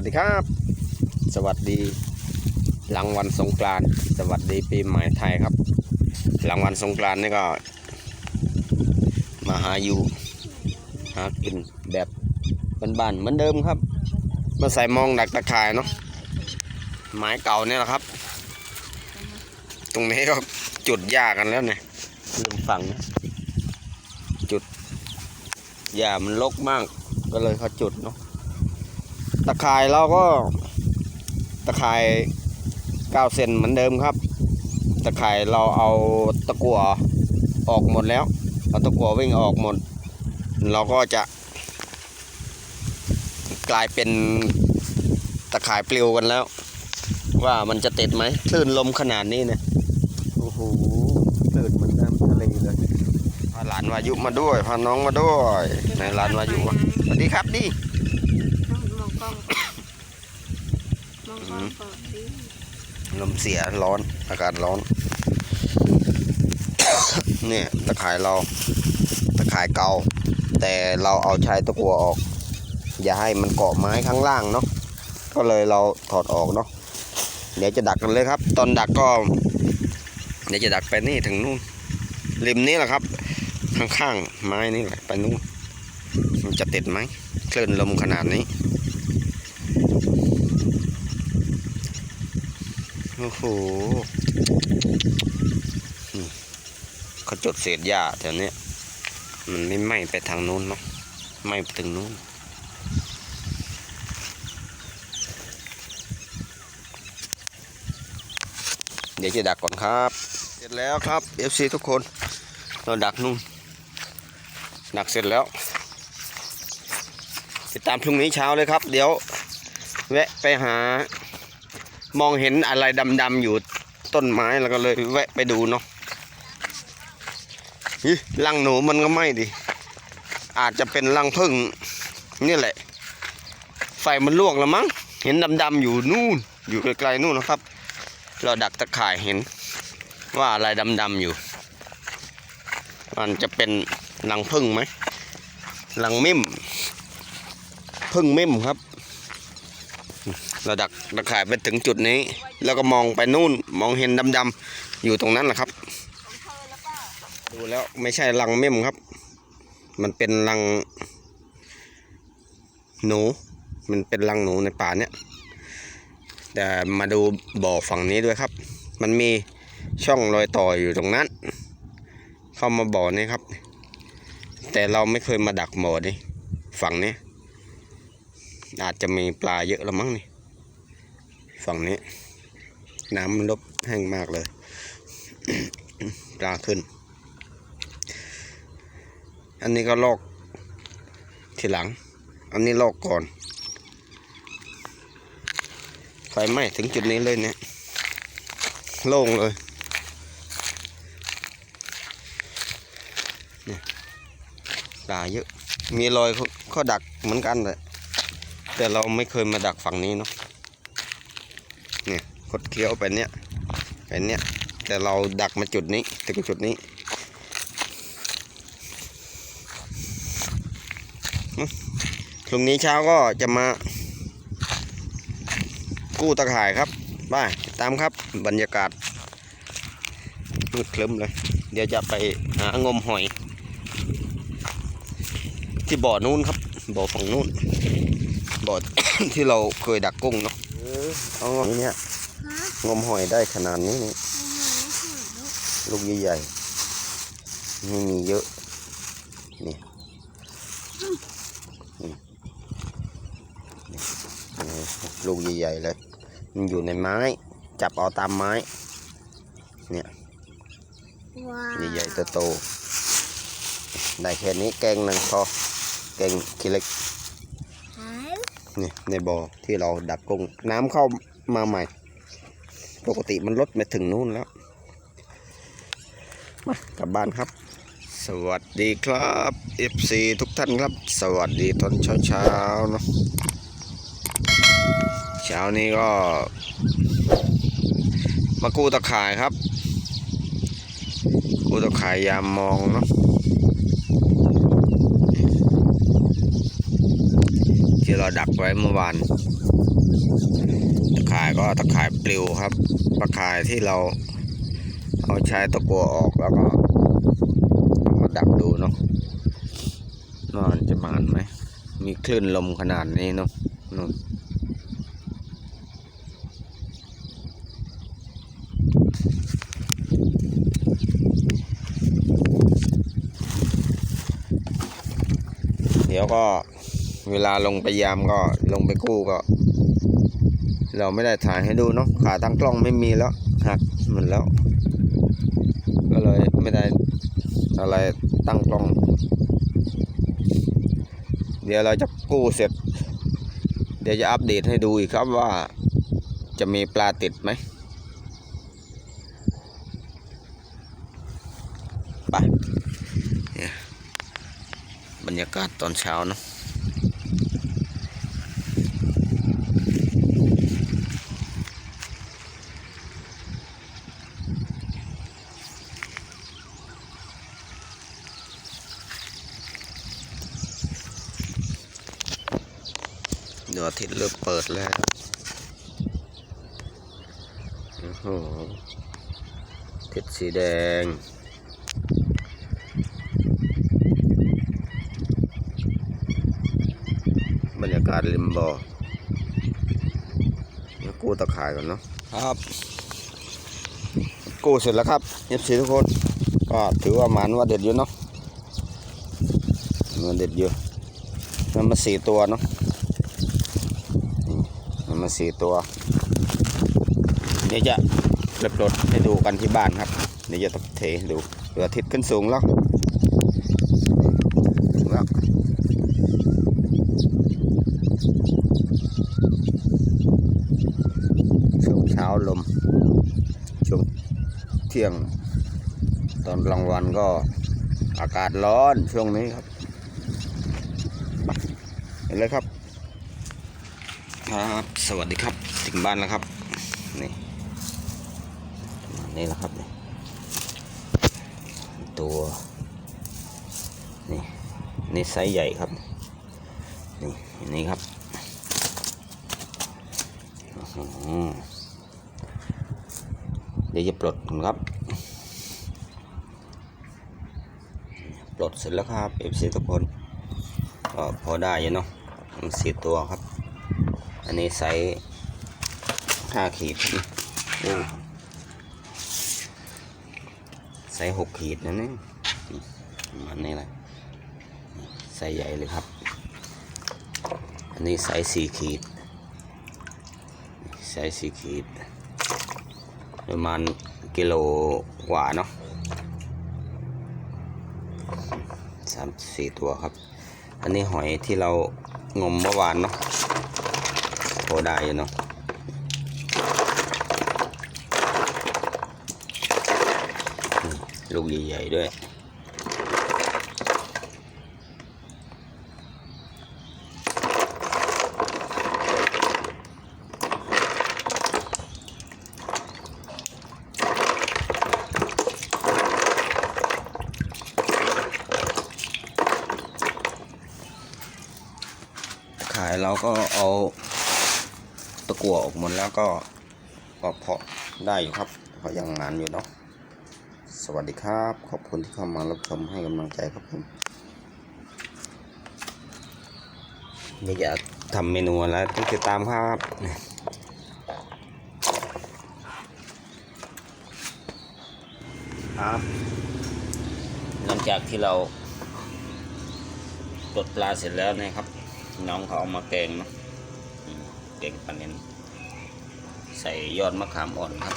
วัสดีครับ สวัสดีหลังวันสงกรานต์สวัสดีปีใหม่ไทยครับ หลังวันสงกรานต์นี่ก็ มาหาอยู่หากินแบบบ้านๆเหมือนเดิมครับ มาใส่มองดักตะข่ายเนาะไม้เก่าเนี่ยแหละครับ ตรงนี้ก็จุดหญ้ากันแล้วเนี่ยเรื่องฝั่งนะจุดหญ้ามันรกมากก็เลยเขาจุดเนาะ ตะข่ายเราก็ตะข่ายเก้าเซนเหมือนเดิมครับ ตะข่ายเราเอาตะกั่วออกหมดแล้ว เอาตะกั่ววิ่งออกหมด เราก็จะ กลายเป็นตะข่ายปลิวกันแล้ว ว่ามันจะติดไหมคลื่นลมขนาดนี้เนี่ยโอ้โหคลื่นเหมือนน้ำทะเลเลยพาหลานวายุมาด้วยพาน้องมาด้วยไหนหลานวายุวะสวัสดีครับดิ มองกล้องก่อนมองกล้องก่อนดิ ลมเสียร้อนอากาศร้อน เนี่ยตะข่ายเราตะข่ายเก่าแต่เราเอาใช้ตะกัวออก อย่าให้มันเกาะไม้ข้างล่างเนาะก็เลยเราถอดออกเนาะเดี๋ยวจะดักกันเลยครับ ตอนดักก็ เดี๋ยวจะดักไปนี่ถึงนู่นริมนี้แหละครับ ข้างๆไม้นี่แหละไปนู่นมันจะติดไหมคลื่นลมขนาดนี้ โอ้โหนี่เขาจดเศษหญ้าแถวเนี้ยมันไม่ไหม้ไปทางนู้นเนาะไหม้ไปถึงนู้นเดี๋ยวจะดักก่อนครับ เสร็จแล้วครับ FC ทุกคน เราดักนู่นดักเสร็จแล้ว ติดตามพรุ่งนี้เช้าเลยครับ เดี๋ยว แวะไปหา มองเห็นอะไรดำๆอยู่ต้นไม้แล้วก็เลยแวะไปดูเนาะอิรังหนูมันก็ไม่ดิ อาจจะเป็นรังผึ้งนี่แหละ ไฟมันลวกแล้วมั้ง เห็นดำๆอยู่นู่น อยู่ไกลๆนู่นนะครับ เราดักตะข่ายเห็น ว่าอะไรดำๆอยู่ มันจะเป็นรังผึ้งไหมรังมิ่มผึ้งมิ่มครับ เราดักตะข่ายไปถึงจุดนี้ แล้วก็มองไปนู่นมองเห็นดำๆอยู่ตรงนั้นแหละครับ ดูแล้วไม่ใช่รังเม่มครับ มันเป็นรังหนู มันเป็นรังหนูในป่าเนี่ยแต่มาดูบ่อฝั่งนี้ด้วยครับ มันมีช่องรอยต่ออยู่ตรงนั้น เข้ามาบ่อนี้ครับ แต่เราไม่เคยมาดักบ่อนี้ฝั่งนี้อาจจะมีปลาเยอะแล้วมั้งนี่ ฝั่งนี้ น้ำมันลบแห้งมากเลย ปลาขึ้น อันนี้ก็ลอกทีหลัง อันนี้ลอกก่อนไฟไหม้ถึงจุดนี้เลยเนี่ย โล่งเลยเนี่ยปลาเยอะ มีรอยเขาดักเหมือนกันเลยแต่เราไม่เคยมาดักฝั่งนี้เนาะ คดเคี้ยวไปเนี้ยไปเนี้ยแต่เราดักมาจุดนี้ถึงจุดนี้หึพรุ่งนี้เช้าก็จะมา กู้ตะข่ายครับไปตามครับบรรยากาศมืดคลึ้มเลย เดี๋ยวจะไปหางมหอย ที่บ่อนู้นครับ บ่อฝั่งนู้นบ่อที่เราเคยดักกุ้งเนาะเออเอาอย่างเนี้ยฮะ งมหอยได้ขนาดนี้นี่ไม่เหมือนไม่เหมือนลูกลูกใหญ่ๆนี่มีเยอะนี่นี่นี่ลูกใหญ่ๆเลย มันอยู่ในไม้ จับเอาตามไม้ว้าวใหญ่ๆโตๆได้แค่นี้แกงหนึ่งพอแกงขี้เล็กหายนี่ในบ่อที่เราดักกุ้งน้ำเข้ามาใหม่ ปกติมันลดไปถึงนู้นแล้ว มากลับบ้านครับ สวัสดีครับ FC ทุกท่านครับ สวัสดีตอนเช้าๆเนาะเช้านี้ก็ มากู้ตะข่ายครับ กู้ตะข่ายยามมองเนาะที่เราดักไว้เมื่อวาน ข่ายก็ตะข่ายปลิวครับ ตะข่ายที่เราเอาใช้ตะกัวออกแล้วก็มาดักดูเนาะว่ามันจะมานไหม มีคลื่นลมขนาดนี้เนาะนู่นเดี๋ยวก็เวลาลงไปยามก็ลงไปกู้ก็ เราไม่ได้ถ่ายให้ดูเนาะขาตั้งกล้องไม่มีแล้วหักหมดแล้ว ก็เลยไม่ได้อะไรตั้งกล้อง เดี๋ยวเราจะกู้เสร็จ เดี๋ยวจะอัปเดตให้ดูอีกครับว่าจะมีปลาติดไหมไปเนี่ยบรรยากาศตอนเช้าเนาะ ดวงอาทิตย์เริ่มเปิดแล้วโอ้โหทิศสีแดงบรรยากาศริมบ่อเดี๋ยวกู้ตะข่ายก่อนเนาะครับ กู้เสร็จแล้วครับเอฟซีทุกคน ก็ถือว่าหมันว่าเด็ดอยู่เนาะมันเด็ดอยู่มันมาสี่ตัวเนาะนี่มันมา สี่ตัว เดี๋ยวจะเปลดให้ดูกันที่บ้านครับ เดี๋ยวจะต้องเทดูเรือทิตย์ขึ้นสูงแล้วแล้วช่วงเช้าลม ช่วงเที่ยง ตอนกลางวันก็อากาศร้อนช่วงนี้ครับเห็นเลยครับ ครับสวัสดีครับถึงบ้านแล้วครับนี่นี่แหละครับนี่ตัวนี่นี่ไซส์ใหญ่ครับนี่อันนี่ครับอืมเดี๋ยวจะปลดครับปลดเสร็จแล้วครับเอฟซีทุกคนก็พอได้อยู่เนาะสี่ตัวครับ อันนี้ไซส์ห้าขีดไซส์หกขีดนะนี่นี่ประมันนี่แหละไซส์ใหญ่เลยครับ อันนี้ไซส์สี่ขีดใช้สี่ขีด ประมาณกิโลกว่าเนาะสามสี่ตัวครับ อันนี้หอยที่เรางมเมื่อวานเนาะ โพได้อยู่เนาะลูกใหญ่ๆด้วยขายเราก็เอา ตะกั่วออกหมดแล้วก็ก็เพาะได้อยู่ครับเพาะยังงานอยู่เนาะสวัสดีครับ ขอบคุณที่เข้ามารับชมให้กำลังใจครับผมเดี๋ยวจะทำเมนูอะไรต้องติดตามครับครับหลังจากที่เราตดปลาเสร็จแล้วนะครับ น้องเขาเอามาแกงเนาะ แกงปลาเน้นใส่ยอดมะขามอ่อนครับ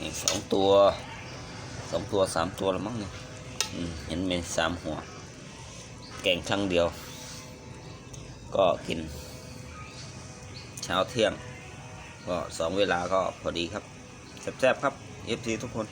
นี่สองตัวสองตัวสามตัวล้วมั้งเนี่ยเห็นเป็นสามหัว แกงครั้งเดียว ก็กิน เช้าเที่ยง ก็สองเวลาก็พอดีครับแซ่บๆครับเอฟซีทุกคน